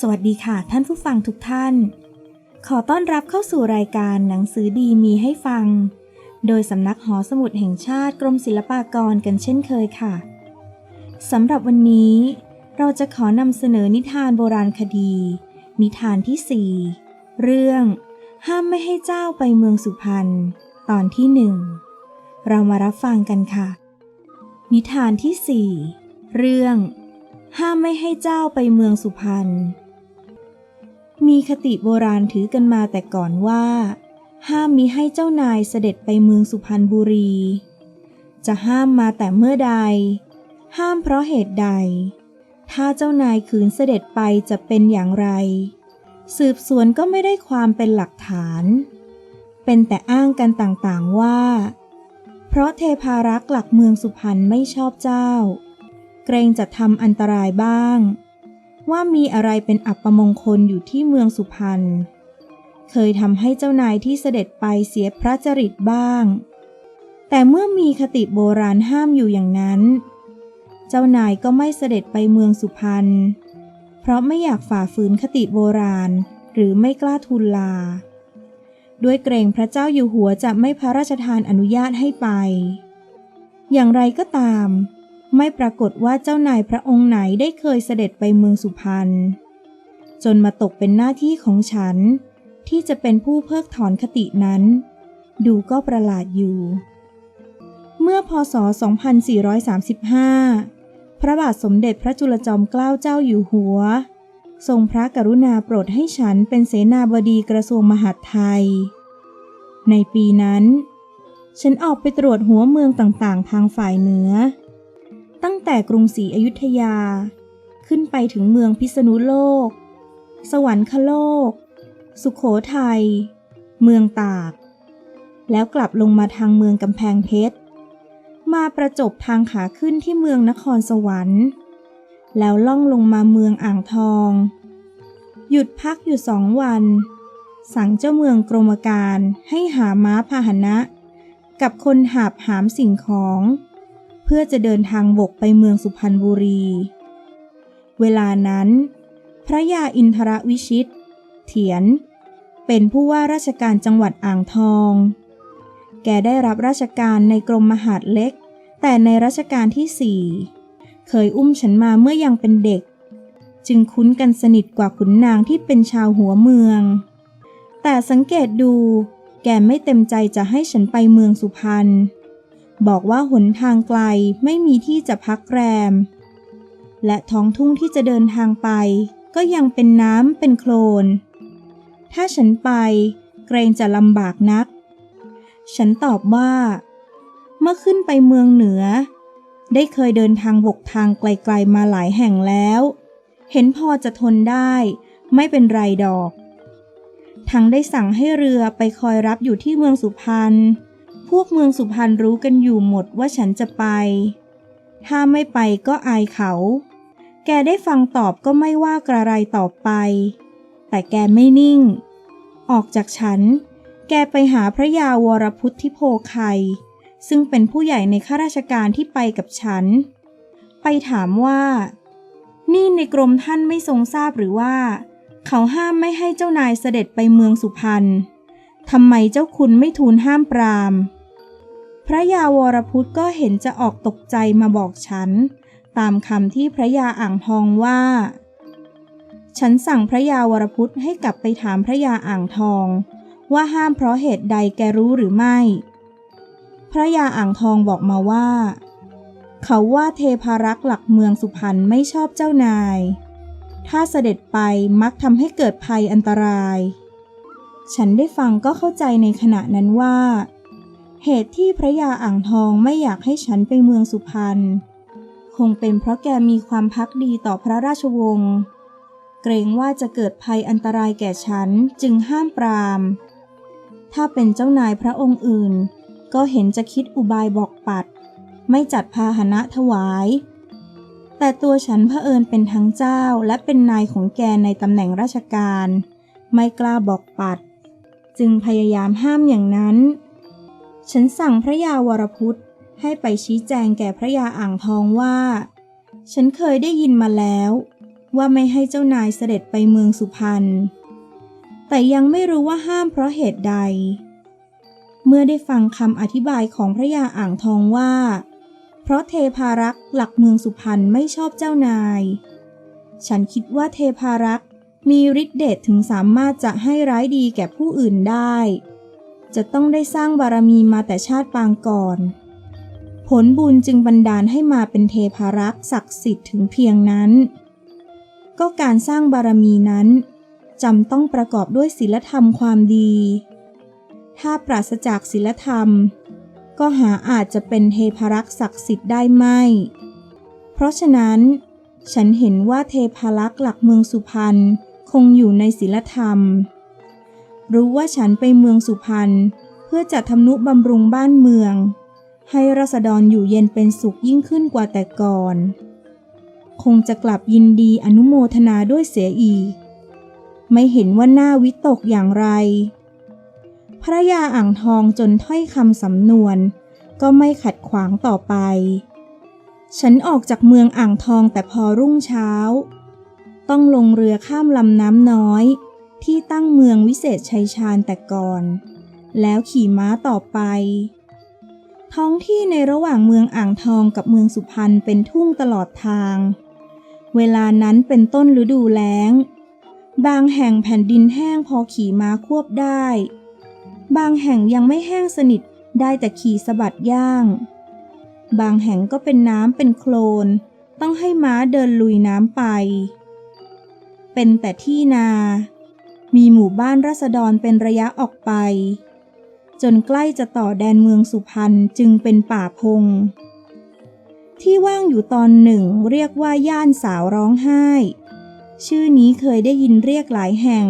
สวัสดีค่ะท่านผู้ฟังทุกท่าน ขอต้อนรับเข้าสู่รายการหนังสือดีมีให้ฟัง โดยสำนักหอสมุดแห่งชาติกรมศิลปากรกันเช่นเคยค่ะสำหรับวันนี้ เราจะขอนำเสนอนิทานโบราณคดี นิทานที่4เรื่อง ห้ามไม่ให้เจ้าไปเมืองสุพรรณตอนที่หนึ่งเรามารับฟังกันค่ะ นิทานที่4เรื่อง ห้ามไม่ให้เจ้าไปเมืองสุพรรณ มีคติโบราณถือกันมาแต่ก่อนว่า ห้ามมิให้เจ้านายเสด็จไปเมืองสุพรรณบุรี จะห้ามมาแต่เมื่อใด ห้ามเพราะเหตุใด ถ้าเจ้านายขืนเสด็จไปจะเป็นอย่างไร สืบสวนก็ไม่ได้ความเป็นหลักฐาน เป็นแต่อ้างกันต่างๆว่า เพราะเทพารักษ์หลักเมืองสุพรรณไม่ชอบเจ้า เกรงจะทำอันตรายบ้าง ว่ามีอะไรเป็นอัปมงคลอยู่ที่เมืองสุพรรณ เคยทำให้เจ้านายที่เสด็จไปเสียพระจริตบ้าง แต่เมื่อมีคติโบราณห้ามอยู่อย่างนั้น เจ้านายก็ไม่เสด็จไปเมืองสุพรรณ เพราะไม่อยากฝ่าฝืนคติโบราณหรือไม่กล้าทูลลา ด้วยเกรงพระเจ้าอยู่หัวจะไม่พระราชทานอนุญาตให้ไป อย่างไรก็ตาม ไม่ปรากฏว่าเจ้านายพระองค์ไหนได้เคยเสด็จไปเมืองสุพรรณจนมาตกเป็นหน้าที่ของฉัน ที่จะเป็นผู้เพิกถอนคตินั้น ดูก็ประหลาดอยู่ เมื่อพศ 2435 พระบาทสมเด็จพระจุลจอมเกล้าเจ้าอยู่หัว ทรงพระกรุณาโปรดให้ฉันเป็นเสนาบดีกระทรวงมหาดไทย ในปีนั้น ฉันออกไปตรวจหัวเมืองต่างๆ ทางฝ่ายเหนือ ตั้งแต่กรุงศรีอยุธยา ขึ้นไปถึงเมืองพิษณุโลก สวรรคโลก สุขโขทัย เมืองตาก แล้วกลับลงมาทางเมืองกำแพงเพชร มาประจบทางขาขึ้นที่เมืองนครสวรรค์ แล้วล่องลงมาเมืองอ่างทอง หยุดพักอยู่สองวัน สั่งเจ้าเมืองกรมการให้หาม้าพาหนะ กับคนหาบหามสิ่งของ เพื่อจะเดินทางบกไปเมืองสุพรรณบุรี เวลานั้น พระยาอินทรวิชิต เถียน เป็นผู้ว่าราชการจังหวัดอ่างทอง แกได้รับราชการในกรมมหาดเล็ก แต่ในรัชกาลที่สี่เคยอุ้มฉันมาเมื่อยังเป็นเด็ก จึงคุ้นกันสนิทกว่าขุนนางที่เป็นชาวหัวเมือง แต่สังเกตดู แกไม่เต็มใจจะให้ฉันไปเมืองสุพรรณ บอกว่าหนทางไกลไม่มีที่จะพักแรม และท้องทุ่งที่จะเดินทางไป ก็ยังเป็นน้ำเป็นโคลน ถ้าฉันไปเกรงจะลำบากนัก ฉันตอบว่า เมื่อขึ้นไปเมืองเหนือ ได้เคยเดินทางบกทางไกลๆมาหลายแห่งแล้ว เห็นพอจะทนได้ ไม่เป็นไรดอก ทั้งได้สั่งให้เรือไปคอยรับอยู่ที่เมืองสุพรรณ วกเมืองสุพรรณรู้กันอยู่หมดว่าฉันจะไป ถ้าไม่ไปก็อายเขา แกได้ฟังตอบก็ไม่ว่ากระไรต่อไป แต่แกไม่นิ่ง ออกจากฉัน แกไปหาพระยาวรพุทธิโพไคซึ่งเป็นผู้ใหญ่ในข้าราชการที่ไปกับฉัน ไปถามว่า นี่ในกรมท่านไม่ทรงทราบหรือว่า เขาห้ามไม่ให้เจ้านายเสด็จไปเมืองสุพรรณทำไมเจ้าคุณไม่ทูลห้ามปราม พระยาวรพุทธก็เห็นจะออกตกใจมาบอกฉัน ตามคำที่พระยาอ่างทองว่า ฉันสั่งพระยาวรพุทธให้กลับไปถามพระยาอ่างทอง ว่าห้ามเพราะเหตุใดแกรู้หรือไม่ พระยาอ่างทองบอกมาว่า เขาว่าเทพารักษ์หลักเมืองสุพรรณไม่ชอบเจ้านาย ถ้าเสด็จไปมักทำให้เกิดภัยอันตราย ฉันได้ฟังก็เข้าใจในขณะนั้นว่า เหตุที่พระยาอ่างทองไม่อยากให้ฉันไปเมืองสุพรรณคงเป็นเพราะแกมีความพักดีต่อพระราชวงศ์เกรงว่าจะเกิดภัยอันตรายแก่ฉันจึงห้ามปราม ถ้าเป็นเจ้านายพระองค์อื่น ก็เห็นจะคิดอุบายบอกปัด ไม่จัดพาหนะถวาย แต่ตัวฉันเผอิญเป็นทั้งเจ้าและเป็นนายของแกในตำแหน่งราชการ ไม่กล้าบอกปัด จึงพยายามห้ามอย่างนั้น ฉันสั่งพระยาวรพุทธให้ไปชี้แจงแก่พระยาอ่างทองว่า ฉันเคยได้ยินมาแล้ว ว่าไม่ให้เจ้านายเสด็จไปเมืองสุพรรณ แต่ยังไม่รู้ว่าห้ามเพราะเหตุใด เมื่อได้ฟังคำอธิบายของพระยาอ่างทองว่า เพราะเทพารักษ์หลักเมืองสุพรรณไม่ชอบเจ้านาย ฉันคิดว่าเทพารักษ์มีฤทธิเดชถึงสามารถจะให้ร้ายดีแก่ผู้อื่นได้ จะต้องได้สร้างบารมีมาแต่ชาติปางก่อน ผลบุญจึงบันดาลให้มาเป็นเทพารักษ์ศักดิ์สิทธิ์ถึงเพียงนั้น ก็การสร้างบารมีนั้นจำต้องประกอบด้วยศีลธรรมความดี ถ้าปราศจากศีลธรรม ก็หาอาจจะเป็นเทพารักษ์ศักดิ์สิทธิ์ได้ไม่ เพราะฉะนั้น ฉันเห็นว่าเทพารักษ์หลักเมืองสุพรรณคงอยู่ในศีลธรรม รู้ว่าฉันไปเมืองสุพรรณเพื่อจะทำนุบำรุงบ้านเมือง ให้ราษฎรอยู่เย็นเป็นสุขยิ่งขึ้นกว่าแต่ก่อน คงจะกลับยินดีอนุโมทนาด้วยเสียอีก ไม่เห็นว่าหน้าวิตกอย่างไร พระยาอ่างทองจนถ้อยคำสำนวน ก็ไม่ขัดขวางต่อไป ฉันออกจากเมืองอ่างทองแต่พอรุ่งเช้า ต้องลงเรือข้ามลำน้ำน้อย ที่ตั้งเมืองวิเศษชัยชาญแต่ก่อน แล้วขี่ม้าต่อไป ท้องที่ในระหว่างเมืองอ่างทองกับเมืองสุพรรณเป็นทุ่งตลอดทาง เวลานั้นเป็นต้นฤดูแล้ง บางแห่งแผ่นดินแห้งพอขี่ม้าควบได้ บางแห่งยังไม่แห้งสนิทได้แต่ขี่สะบัดย่าง บางแห่งก็เป็นน้ำเป็นโคลน ต้องให้ม้าเดินลุยน้ำไป เป็นแต่ที่นา มีหมู่บ้านราษฎรเป็นระยะออกไป จนใกล้จะต่อแดนเมืองสุพรรณจึงเป็นป่าพง ที่ว่างอยู่ตอนหนึ่งเรียกว่าย่านสาวร้องไห้ ชื่อนี้เคยได้ยินเรียกหลายแห่ง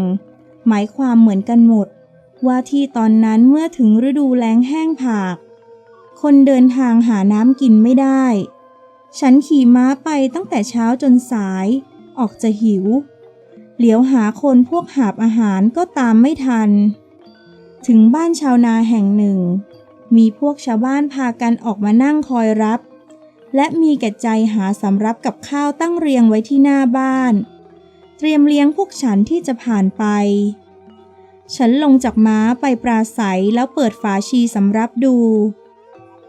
หมายความเหมือนกันหมด ว่าที่ตอนนั้นเมื่อถึงฤดูแล้งแห้งผาก คนเดินทางหาน้ำกินไม่ได้ ฉันขี่ม้าไปตั้งแต่เช้าจนสาย ออกจะหิว เหลียวหาคนพวกหาบอาหารก็ตามไม่ทัน ถึงบ้านชาวนาแห่งหนึ่ง มีพวกชาวบ้านพากันออกมานั่งคอยรับ และมีแก่ใจหาสำรับกับข้าวตั้งเรียงไว้ที่หน้าบ้าน เตรียมเลี้ยงพวกฉันที่จะผ่านไป ฉันลงจากม้าไปปราศัยแล้วเปิดฝาชีสำรับดู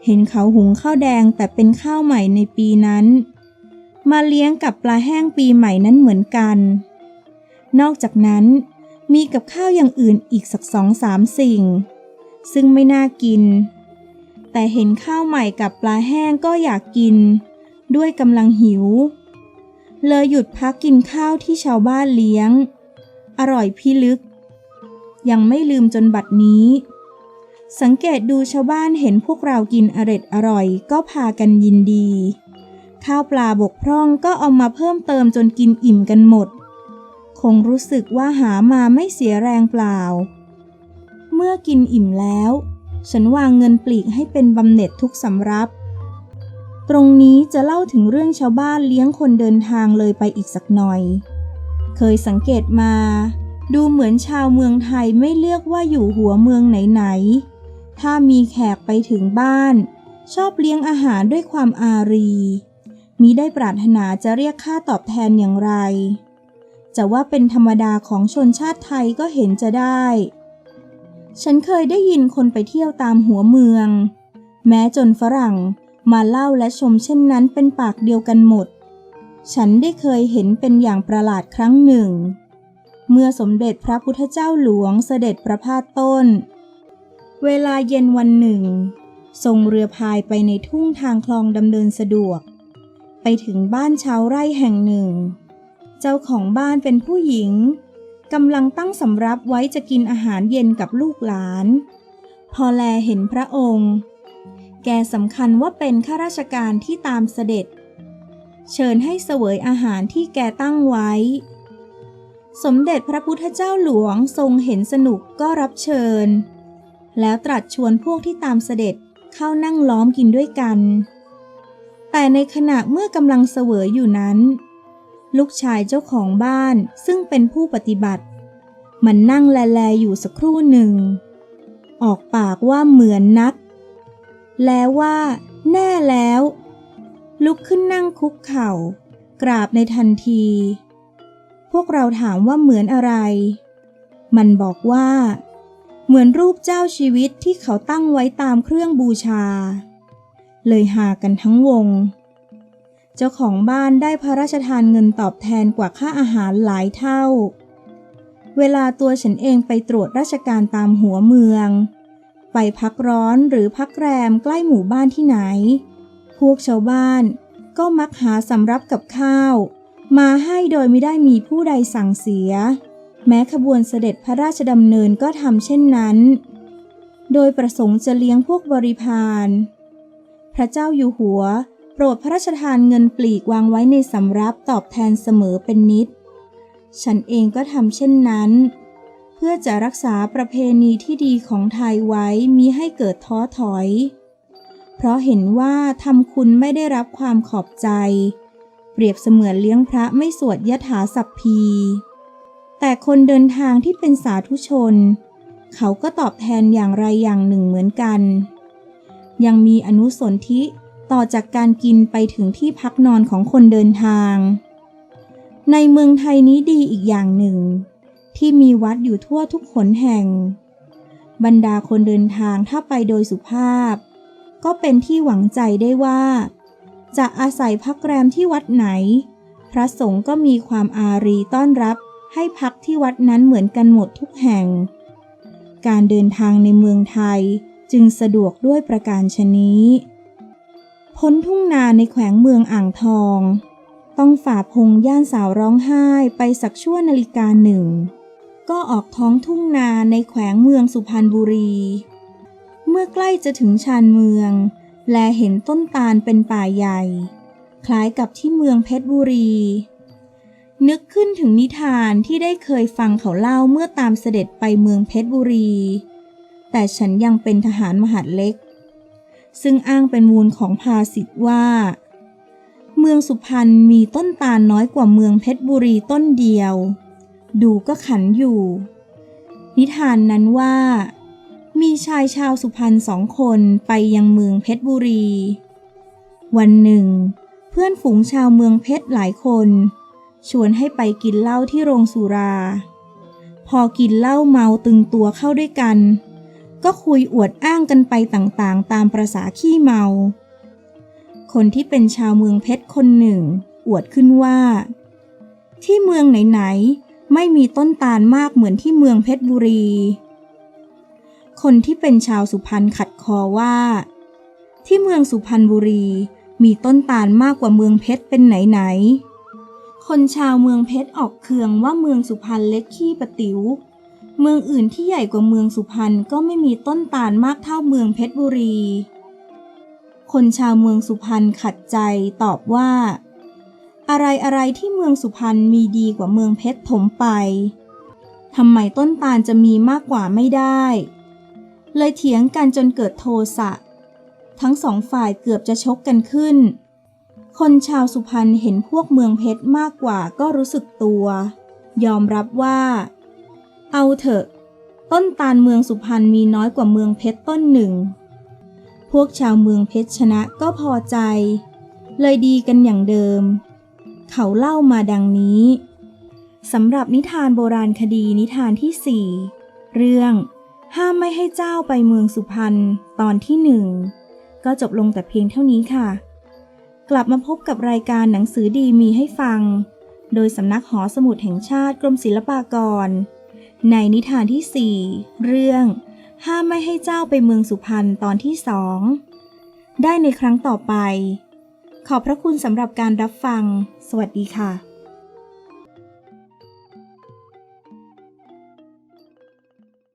เห็นเขาหุงข้าวแดงแต่เป็นข้าวใหม่ในปีนั้น มาเลี้ยงกับปลาแห้งปีใหม่นั้นเหมือนกัน นอกจากนั้นมีกับข้าวอย่างอื่นอีกสักสองสามสิ่ง ซึ่งไม่น่ากิน แต่เห็นข้าวใหม่กับปลาแห้งก็อยากกิน ด้วยกำลังหิว เลยหยุดพักกินข้าวที่ชาวบ้านเลี้ยง อร่อยพิลึก ยังไม่ลืมจนบัดนี้ สังเกตดูชาวบ้านเห็นพวกเรากินอร็ดอร่อยก็พากันยินดี ข้าวปลาบกพร่องก็เอามาเพิ่มเติมจนกินอิ่มกันหมด งรู้สึกว่าหามาไม่เสียแรงเปล่า เมื่อกินอิ่มแล้ว ฉันวางเงินปลีกให้เป็นบำเหน็จทุกสำรับ ตรงนี้จะเล่าถึงเรื่องชาวบ้านเลี้ยงคนเดินทางเลยไปอีกสักหน่อย เคยสังเกตมา ดูเหมือนชาวเมืองไทยไม่เลือกว่าอยู่หัวเมืองไหนๆ ถ้ามีแขกไปถึงบ้าน ชอบเลี้ยงอาหารด้วยความอารีมิได้ปรารถนาจะเรียกค่าตอบแทนอย่างไร จะว่าเป็นธรรมดาของชนชาติไทยก็เห็นจะได้ ฉันเคยได้ยินคนไปเที่ยวตามหัวเมือง แม้จนฝรั่งมาเล่าและชมเช่นนั้นเป็นปากเดียวกันหมด ฉันได้เคยเห็นเป็นอย่างประหลาดครั้งหนึ่ง เมื่อสมเด็จพระพุทธเจ้าหลวงเสด็จประพาสต้น เวลาเย็นวันหนึ่ง ทรงเรือพายไปในทุ่งทางคลองดำเนินสะดวก ไปถึงบ้านชาวไร่แห่งหนึ่ง จ้าของบ้านเป็นผู้หญิงกำลังตั้งสำรับไว้จะกินอาหารเย็นกับลูกหลาน พอแลเห็นพระองค์ แกสำคัญว่าเป็นข้าราชการที่ตามเสด็จ เชิญให้เสวยอาหารที่แกตั้งไว้ สมเด็จพระพุทธเจ้าหลวงทรงเห็นสนุกก็รับเชิญ แล้วตรัสชวนพวกที่ตามเสด็จเข้านั่งล้อมกินด้วยกัน แต่ในขณะเมื่อกำลังเสวยอยู่นั้น ลูกชายเจ้าของบ้านซึ่งเป็นผู้ปฏิบัติ มันนั่งแลๆอยู่สักครู่หนึ่ง ออกปากว่าเหมือนนัก แล้วว่า แน่แล้ว ลุกขึ้นนั่งคุกเข่า กราบในทันที พวกเราถามว่าเหมือนอะไร มันบอกว่า เหมือนรูปเจ้าชีวิตที่เขาตั้งไว้ตามเครื่องบูชา เลยหากันทั้งวง เจ้าของบ้านได้พระราชทานเงินตอบแทนกว่าค่าอาหารหลายเท่า เวลาตัวฉันเองไปตรวจราชการตามหัวเมือง ไปพักร้อนหรือพักแรมใกล้หมู่บ้านที่ไหน พวกชาวบ้านก็มักหาสำรับกับข้าว มาให้โดยไม่ได้มีผู้ใดสั่งเสีย แม้ขบวนเสด็จพระราชดำเนินก็ทำเช่นนั้น โดยประสงค์จะเลี้ยงพวกบริพารพระเจ้าอยู่หัว โปรดพระราชทานเงินปลีกวางไว้ในสำรับตอบแทนเสมอเป็นนิด ฉันเองก็ทำเช่นนั้น เพื่อจะรักษาประเพณีที่ดีของไทยไว้มีให้เกิดท้อถอย เพราะเห็นว่าทำคุณไม่ได้รับความขอบใจ เปรียบเสมือนเลี้ยงพระไม่สวดยถาสัพพี แต่คนเดินทางที่เป็นสาธุชน เขาก็ตอบแทนอย่างไรอย่างหนึ่งเหมือนกัน ยังมีอนุสนธิ ต่อจากการกินไปถึงที่พักนอนของคนเดินทาง ในเมืองไทยนี้ดีอีกอย่างหนึ่ง ที่มีวัดอยู่ทั่วทุกขนแห่ง บรรดาคนเดินทางถ้าไปโดยสุภาพ ก็เป็นที่หวังใจได้ว่า จะอาศัยพักแรมที่วัดไหน พระสงฆ์ก็มีความอารีต้อนรับให้พักที่วัดนั้นเหมือนกันหมดทุกแห่ง การเดินทางในเมืองไทยจึงสะดวกด้วยประการชนี้ พ้นทุ่งนาในแขวงเมืองอ่างทอง ต้องฝ่าพงย่านสาวร้องไห้ไปสักชั่วนาฬิกาหนึ่ง ก็ออกท้องทุ่งนาในแขวงเมืองสุพรรณบุรี เมื่อใกล้จะถึงชานเมือง แลเห็นต้นตาลเป็นป่าใหญ่ คล้ายกับที่เมืองเพชรบุรี นึกขึ้นถึงนิทานที่ได้เคยฟังเขาเล่าเมื่อตามเสด็จไปเมืองเพชรบุรี แต่ฉันยังเป็นทหารมหาดเล็ก ซึ่งอ้างเป็นมูลของภาษิตว่า เมืองสุพรรณมีต้นตาลน้อยกว่าเมืองเพชรบุรีต้นเดียว ดูก็ขันอยู่ นิทานนั้นว่า มีชายชาวสุพรรณสองคนไปยังเมืองเพชรบุรี วันหนึ่ง เพื่อนฝูงชาวเมืองเพชรหลายคนชวนให้ไปกินเหล้าที่โรงสุรา พอกินเหล้าเมาตึงตัวเข้าด้วยกัน ก็คุยอวดอ้างกันไปต่างๆ ตามประษาขี้เมา คนที่เป็นชาวเมืองเพชรคนหนึ่ง อวดขึ้นว่า ที่เมืองไหนๆไม่มีต้นตาลมากเหมือนที่เมืองเพชรบุรี คนที่เป็นชาวสุพรรณขัดคอว่า ที่เมืองสุพรรณบุรีมีต้นตาลมากกว่าเมืองเพชรเป็นไหนๆคนชาวเมืองเพชรออกเคืองว่าเมืองสุพรรณเล็กขี้ปะติว๋ว เมืองอื่นที่ใหญ่กว่าเมืองสุพรรณก็ไม่มีต้นตาลมากเท่าเมืองเพชรบุรี คนชาวเมืองสุพรรณขัดใจตอบว่า อะไรอะไรที่เมืองสุพรรณมีดีกว่าเมืองเพชรถมไปทำไมต้นตาลจะมีมากกว่าไม่ได้ เลยเถียงกันจนเกิดโทสะ ทั้งสองฝ่ายเกือบจะชกกันขึ้น คนชาวสุพรรณเห็นพวกเมืองเพชรมากกว่าก็รู้สึกตัว ยอมรับว่า เอาเถอะ ต้นตาลเมืองสุพรรณมีน้อยกว่าเมืองเพชรต้นหนึ่ง พวกชาวเมืองเพชรชนะก็พอใจ เลยดีกันอย่างเดิม เขาเล่ามาดังนี้สำหรับนิทานโบราณคดีนิทานที่สี่เรื่อง ห้ามไม่ให้เจ้าไปเมืองสุพรรณตอนที่หนึ่งก็จบลงแต่เพียงเท่านี้ค่ะ กลับมาพบกับรายการหนังสือดีมีให้ฟัง โดยสำนักหอสมุดแห่งชาติกรมศิลปากร ในนิทานที่4เรื่อง ห้ามไม่ให้เจ้าไปเมืองสุพรรณตอนที่สองได้ในครั้งต่อไป ขอบพระคุณสำหรับการรับฟัง สวัสดีค่ะ